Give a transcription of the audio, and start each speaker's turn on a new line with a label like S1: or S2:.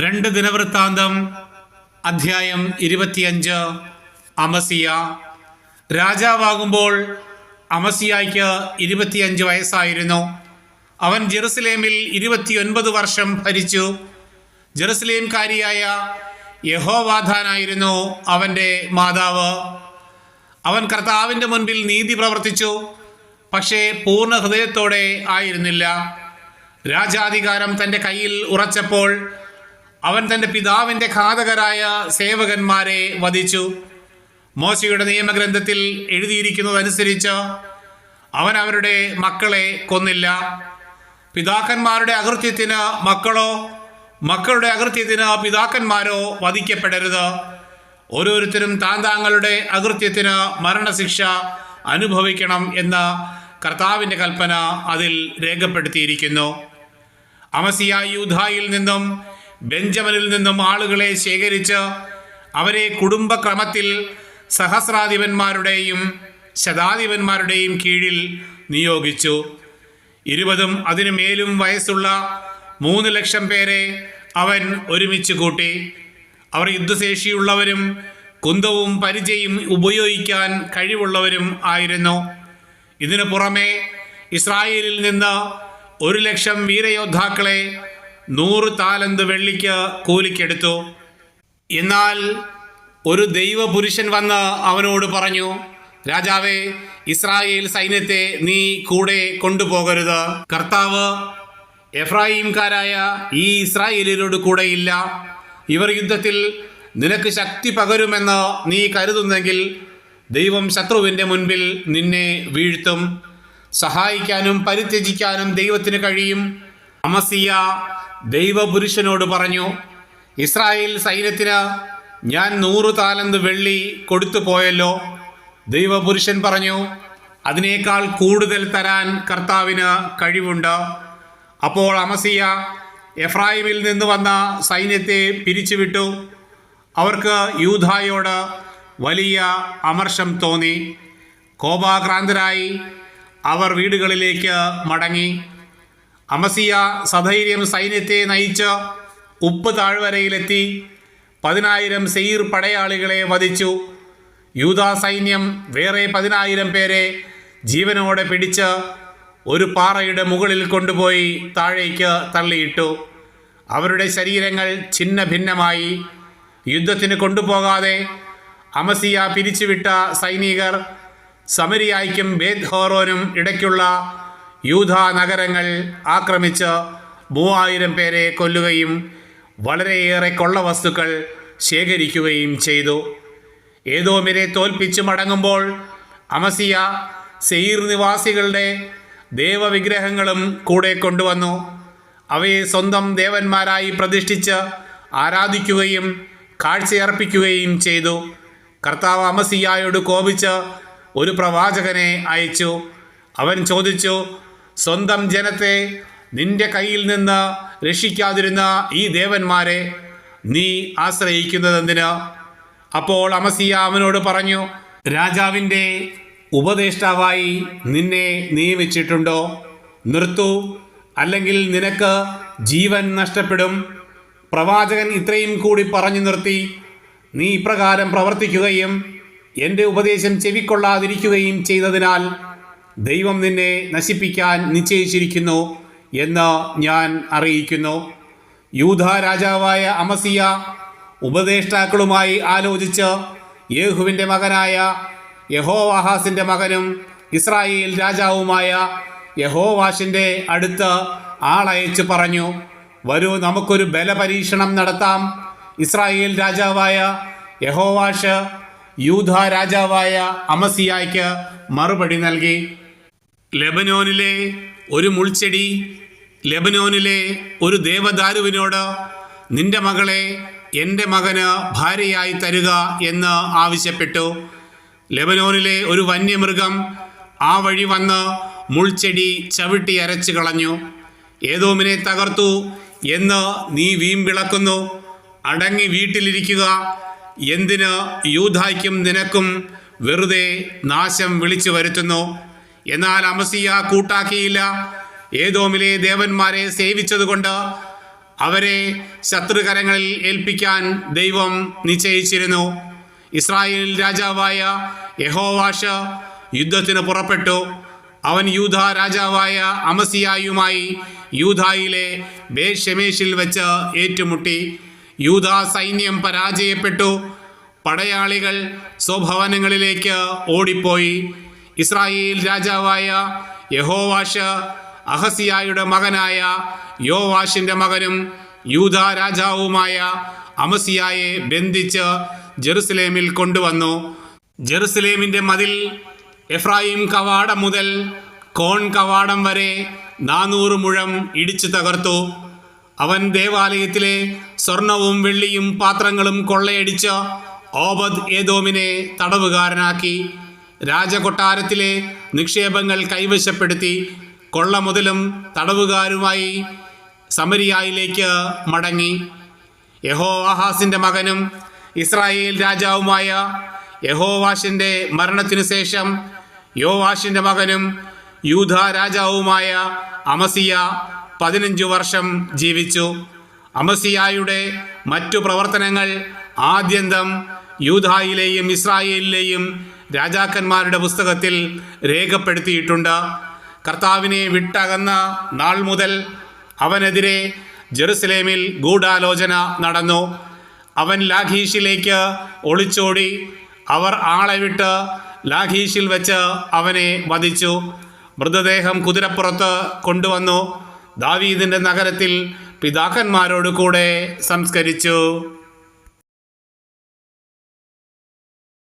S1: രണ്ട് ദിനവൃത്താന്തം അധ്യായം ഇരുപത്തിയഞ്ച് അമസിയ. രാജാവാകുമ്പോൾ അമസിയായ്ക്ക് ഇരുപത്തിയഞ്ച് വയസ്സായിരുന്നു. അവൻ ജെറുസലേമിൽ ഇരുപത്തിയൊൻപത് വർഷം ഭരിച്ചു. ജെറുസലേംകാരിയായ യഹോവാധാനായിരുന്നു അവന്റെ മാതാവ്. അവൻ കർത്താവിന്റെ മുൻപിൽ നീതി പ്രവർത്തിച്ചു പക്ഷേ പൂർണ ഹൃദയത്തോടെ ആയിരുന്നില്ല. രാജാധികാരം തന്റെ കയ്യിൽ ഉറച്ചപ്പോൾ അവൻ തന്റെ പിതാവിന്റെ ഘാതകരായ സേവകന്മാരെ വധിച്ചു. മോശയുടെ നിയമഗ്രന്ഥത്തിൽ എഴുതിയിരിക്കുന്നതനുസരിച്ച് അവൻ അവരുടെ മക്കളെ കൊന്നില്ല. പിതാക്കന്മാരുടെ അകൃത്യത്തിന് മക്കളോ മക്കളുടെ അകൃത്യത്തിന് പിതാക്കന്മാരോ വധിക്കപ്പെടരുത്. ഓരോരുത്തരും താൻ താങ്കളുടെ അകൃത്യത്തിന് മരണശിക്ഷ അനുഭവിക്കണം എന്ന കർത്താവിന്റെ കൽപ്പന അതിൽ രേഖപ്പെടുത്തിയിരിക്കുന്നു. അമസിയ യൂധായിൽ നിന്നും ബെഞ്ചമിനിൽ നിന്നും ആളുകളെ ശേഖരിച്ച് അവരെ കുടുംബക്രമത്തിൽ സഹസ്രാധിപന്മാരുടെയും ശതാധിപന്മാരുടെയും കീഴിൽ നിയോഗിച്ചു. ഇരുപതും അതിനു മേലും വയസ്സുള്ള മൂന്ന് ലക്ഷം പേരെ അവൻ ഒരുമിച്ച് കൂട്ടി. അവർ യുദ്ധശേഷിയുള്ളവരും കുന്തവും പരിചയും ഉപയോഗിക്കാൻ കഴിവുള്ളവരും ആയിരുന്നു. ഇതിനു പുറമെ ഇസ്രായേലിൽ നിന്ന് ഒരു ലക്ഷം വീരയോദ്ധാക്കളെ നൂറ് താലന്ത് വെള്ളിക്ക് കൂലിക്കെടുത്തു. എന്നാൽ ഒരു ദൈവപുരുഷൻ വന്ന് അവനോട് പറഞ്ഞു രാജാവേ ഇസ്രായേൽ സൈന്യത്തെ നീ കൂടെ കൊണ്ടുപോകരുത്. കർത്താവ് എഫ്രായിംകാരായ ഈ ഇസ്രായേലിനോട് കൂടെയില്ല. ഇവർ യുദ്ധത്തിൽ നിനക്ക് ശക്തി പകരുമെന്ന് നീ കരുതുന്നെങ്കിൽ ദൈവം ശത്രുവിന്റെ മുൻപിൽ നിന്നെ വീഴ്ത്തും. സഹായിക്കാനും പരിത്യജിക്കാനും ദൈവത്തിന് കഴിയും. അമസിയ ദൈവപുരുഷനോട് പറഞ്ഞു ഇസ്രായേൽ സൈന്യത്തിന് ഞാൻ നൂറ് താലന്ത് വെള്ളി കൊടുത്തു പോയല്ലോ. ദൈവപുരുഷൻ പറഞ്ഞു അതിനേക്കാൾ കൂടുതൽ തരാൻ കർത്താവിന് കഴിവുണ്ട്. അപ്പോൾ അമസിയ എഫ്രായിമിൽ നിന്ന് വന്ന സൈന്യത്തെ പിരിച്ചുവിട്ടു. അവർക്ക് യൂധായോട് വലിയ അമർഷം തോന്നി. കോപാക്രാന്തരായി അവർ വീടുകളിലേക്ക് മടങ്ങി. അമസിയ സധൈര്യം സൈന്യത്തെ നയിച്ച് ഉപ്പ് താഴ്വരയിലെത്തി പതിനായിരം സെയ്ർ പടയാളികളെ വധിച്ചു. യൂതാ സൈന്യം വേറെ പതിനായിരം പേരെ ജീവനോടെ പിടിച്ച് ഒരു പാറയുടെ മുകളിൽ കൊണ്ടുപോയി താഴേക്ക് തള്ളിയിട്ടു. അവരുടെ ശരീരങ്ങൾ ഛിന്ന ഭിന്നമായി യുദ്ധത്തിന് കൊണ്ടുപോകാതെ അമസിയ പിരിച്ചുവിട്ട സൈനികർ സമരിയായ്ക്കും ബേദ് ഹോറോനും ഇടയ്ക്കുള്ള യൂധ നഗരങ്ങൾ ആക്രമിച്ച് മൂവായിരം പേരെ കൊല്ലുകയും വളരെയേറെ കൊള്ള വസ്തുക്കൾ ശേഖരിക്കുകയും ചെയ്തു. ഏതോമിനെ തോൽപ്പിച്ച് മടങ്ങുമ്പോൾ അമസിയ സെയ്ർ നിവാസികളുടെ ദേവവിഗ്രഹങ്ങളും കൂടെ കൊണ്ടുവന്നു. അവയെ സ്വന്തം ദേവന്മാരായി പ്രതിഷ്ഠിച്ച് ആരാധിക്കുകയും കാഴ്ചയർപ്പിക്കുകയും ചെയ്തു. കർത്താവ് അമസിയായോട് കോപിച്ച് ഒരു പ്രവാചകനെ അയച്ചു. അവൻ ചോദിച്ചു സ്വന്തം ജനത്തെ നിന്റെ കയ്യിൽ നിന്ന് രക്ഷിക്കാതിരുന്ന ഈ ദേവന്മാരെ നീ ആശ്രയിക്കുന്നതെന്തിന് അപ്പോൾ അമസിയ അവനോട് പറഞ്ഞു രാജാവിന്റെ ഉപദേഷ്ടാവായി നിന്നെ നിയമിച്ചിട്ടുണ്ടോ? നിർത്തു. അല്ലെങ്കിൽ നിനക്ക് ജീവൻ നഷ്ടപ്പെടും. പ്രവാചകൻ ഇത്രയും കൂടി പറഞ്ഞു നിർത്തി. നീ ഇപ്രകാരം പ്രവർത്തിക്കുകയും എന്റെ ഉപദേശം ചെവിക്കൊള്ളാതിരിക്കുകയും ചെയ്തതിനാൽ ദൈവം നിന്നെ നശിപ്പിക്കാൻ നിശ്ചയിച്ചിരിക്കുന്നു എന്ന് ഞാൻ അറിയിക്കുന്നു. യൂധ രാജാവായ അമസിയ ഉപദേഷ്ടാക്കളുമായി ആലോചിച്ച് യേഹുവിന്റെ മകനായ യഹോവാഹാസിന്റെ മകനും ഇസ്രായേൽ രാജാവുമായ യഹോവാഷിന്റെ അടുത്ത് ആളയച്ച് പറഞ്ഞു വരൂ നമുക്കൊരു ബലപരീക്ഷണം നടത്താം. ഇസ്രായേൽ രാജാവായ യഹോവാഷ് യൂധ രാജാവായ അമസിയായ്ക്ക് മറുപടി നൽകി. ലെബനോനിലെ ഒരു മുൾച്ചെടി ലെബനോനിലെ ഒരു ദേവദാരുവിനോട് നിന്റെ മകളെ എന്റെ മകന് ഭാര്യയായി തരുക എന്ന് ആവശ്യപ്പെട്ടു. ലെബനോനിലെ ഒരു വന്യമൃഗം ആ വഴി വന്ന് മുൾച്ചെടി ചവിട്ടി അരച്ചു കളഞ്ഞു. ഏതോമിനെ തകർത്തു എന്ന് നീ വീമ്പിളക്കുന്നു. അടങ്ങി വീട്ടിലിരിക്കുക. എന്തിന് യൂധായ്ക്കും നിനക്കും വെറുതെ നാശം വിളിച്ചു വരുത്തുന്നു. എന്നാൽ അമസിയ കൂട്ടാക്കിയില്ല. ഏതോമിലെ ദേവന്മാരെ സേവിച്ചതുകൊണ്ട് അവരെ ശത്രുകരങ്ങളിൽ ഏൽപ്പിക്കാൻ ദൈവം നിശ്ചയിച്ചിരുന്നു. ഇസ്രായേൽ രാജാവായ യഹോവാഷ യുദ്ധത്തിന് പുറപ്പെട്ടു. അവൻ യൂധ രാജാവായ അമസിയായുമായി യൂധായിലെ ബേഷമേഷിൽ വെച്ച് ഏറ്റുമുട്ടി. യൂധ സൈന്യം പരാജയപ്പെട്ടു. പടയാളികൾ സ്വഭവനങ്ങളിലേക്ക് ഓടിപ്പോയി. ഇസ്രായേൽ രാജാവായ യഹോവാഷ് അഹസിയായുടെ മകനായ യോവാഷിന്റെ മകനും യൂത രാജാവുമായ അമസിയായെ ബന്ധിച്ച് ജെറുസലേമിൽ കൊണ്ടുവന്നു. ജെറുസലേമിന്റെ മതിൽ എഫ്രായിം കവാടം മുതൽ കോൺ കവാടം വരെ നാനൂറ് മുഴം ഇടിച്ചു തകർത്തു. അവൻ ദേവാലയത്തിലെ സ്വർണവും വെള്ളിയും പാത്രങ്ങളും കൊള്ളയടിച്ച് ഓബദ് ഏതോമിനെ തടവുകാരനാക്കി. രാജകൊട്ടാരത്തിലെ നിക്ഷേപങ്ങൾ കൈവശപ്പെടുത്തി കൊള്ള മുതലും തടവുകാരുമായി സമരിയായിലേക്ക് മടങ്ങി. യഹോ ആഹാസിന്റെ മകനും ഇസ്രായേൽ രാജാവുമായ യഹോവാഷിന്റെ മരണത്തിനു ശേഷം യോവാഷിന്റെ മകനും യൂധ രാജാവുമായ അമസിയ പതിനഞ്ചു വർഷം ജീവിച്ചു. അമസിയായുടെ മറ്റു പ്രവർത്തനങ്ങൾ ആദ്യന്തം യൂധായിലെയും ഇസ്രായേലിലെയും രാജാക്കന്മാരുടെ പുസ്തകത്തിൽ രേഖപ്പെടുത്തിയിട്ടുണ്ട്. കർത്താവിനെ വിട്ടകന്ന നാൾ മുതൽ അവനെതിരെ ജെറുസലേമിൽ ഗൂഢാലോചന നടന്നു. അവൻ ലാഖീഷിലേക്ക് ഒളിച്ചോടി. അവർ ആളെ വിട്ട് ലാഖീഷിൽ വെച്ച് അവനെ വധിച്ചു. മൃതദേഹം കുതിരപ്പുറത്ത് കൊണ്ടുവന്നു. ദാവീദിന്റെ നഗരത്തിൽ പിതാക്കന്മാരോട് കൂടെ സംസ്കരിച്ചു.